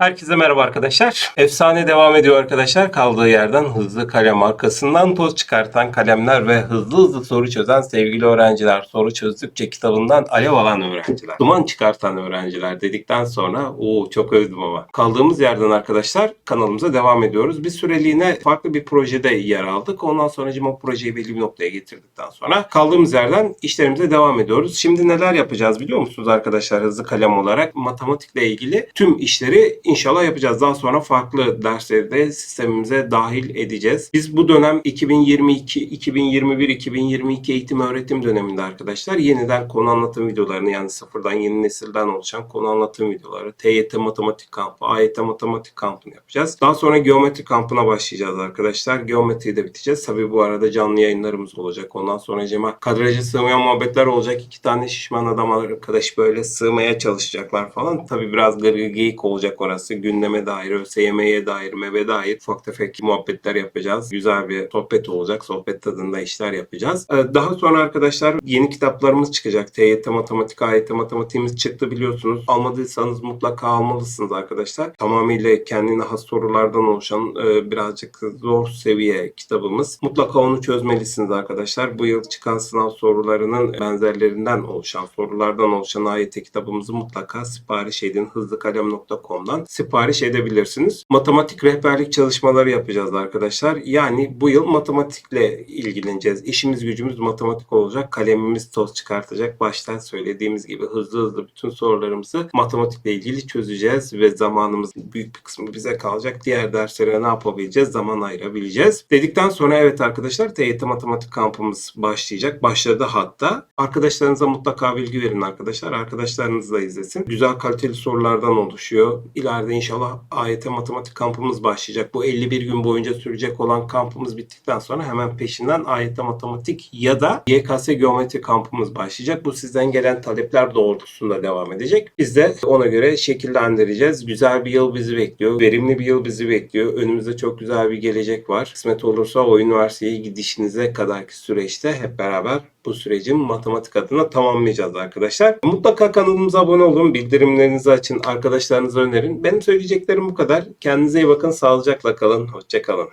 Herkese merhaba arkadaşlar. Efsane devam ediyor arkadaşlar. Kaldığı yerden hızlı kalem arkasından toz çıkartan kalemler ve hızlı hızlı soru çözen sevgili öğrenciler. Soru çözdükçe kitabından alev alan öğrenciler. Duman çıkartan öğrenciler dedikten sonra o çok övdüm ama. Kaldığımız yerden arkadaşlar kanalımıza devam ediyoruz. Bir süreliğine farklı bir projede yer aldık. Ondan sonra o projeyi belli bir noktaya getirdikten sonra kaldığımız yerden işlerimize devam ediyoruz. Şimdi neler yapacağız biliyor musunuz arkadaşlar hızlı kalem olarak? Matematikle ilgili tüm işleri inşallah yapacağız. Daha sonra farklı dersleri de sistemimize dahil edeceğiz. Biz bu dönem 2022, 2021, 2022 eğitim öğretim döneminde arkadaşlar yeniden konu anlatım videolarını yani sıfırdan yeni nesilden oluşan konu anlatım videoları, TYT matematik kampı, AYT matematik kampını yapacağız. Daha sonra geometri kampına başlayacağız arkadaşlar. Geometriyi de biteceğiz. Tabii bu arada canlı yayınlarımız olacak. Ondan sonra Cema kadraja sığmayan muhabbetler olacak. İki tane şişman adam arkadaş böyle sığmaya çalışacaklar falan. Tabii biraz gırgı geyik olacak orası. Gündeme dair, ÖSYM'ye dair, MEB'e dair ufak tefek muhabbetler yapacağız. Güzel bir sohbet olacak. Sohbet tadında işler yapacağız. Ee, Daha sonra arkadaşlar yeni kitaplarımız çıkacak. TYT matematik, AYT matematiğimiz çıktı biliyorsunuz. Almadıysanız mutlaka almalısınız arkadaşlar. Tamamıyla kendine has sorulardan oluşan e, birazcık zor seviye kitabımız. Mutlaka onu çözmelisiniz arkadaşlar. Bu yıl çıkan sınav sorularının benzerlerinden oluşan, sorulardan oluşan AYT kitabımızı mutlaka sipariş edin. hızlıkalem.com'dan sipariş edebilirsiniz. Matematik rehberlik çalışmaları yapacağız arkadaşlar. Yani bu yıl matematikle ilgileneceğiz. İşimiz gücümüz matematik olacak. Kalemimiz toz çıkartacak. Baştan söylediğimiz gibi hızlı hızlı bütün sorularımızı matematikle ilgili çözeceğiz ve zamanımızın büyük bir kısmı bize kalacak. Diğer derslere ne yapabileceğiz? Zaman ayırabileceğiz. Dedikten sonra evet arkadaşlar TYT matematik kampımız başlayacak. Başladı hatta. Arkadaşlarınıza mutlaka bilgi verin arkadaşlar. Arkadaşlarınız da izlesin. Güzel kaliteli sorulardan oluşuyor. İleride inşallah AYT matematik kampımız başlayacak. Bu 51 gün boyunca sürecek olan kampımız bittikten sonra hemen peşinden AYT matematik ya da YKS geometri kampımız başlayacak. Bu sizden gelen talepler doğrultusunda devam edecek. Biz de ona göre şekillendireceğiz. Güzel bir yıl bizi bekliyor. Verimli bir yıl bizi bekliyor. Önümüzde çok güzel bir gelecek var. Kısmet olursa o üniversiteye gidişinize kadarki süreçte hep beraber bu sürecin matematik adına tamamlayacağız arkadaşlar. Mutlaka kanalımıza abone olun, bildirimlerinizi açın, arkadaşlarınıza önerin. Benim söyleyeceklerim bu kadar. Kendinize iyi bakın, sağlıcakla kalın, hoşçakalın.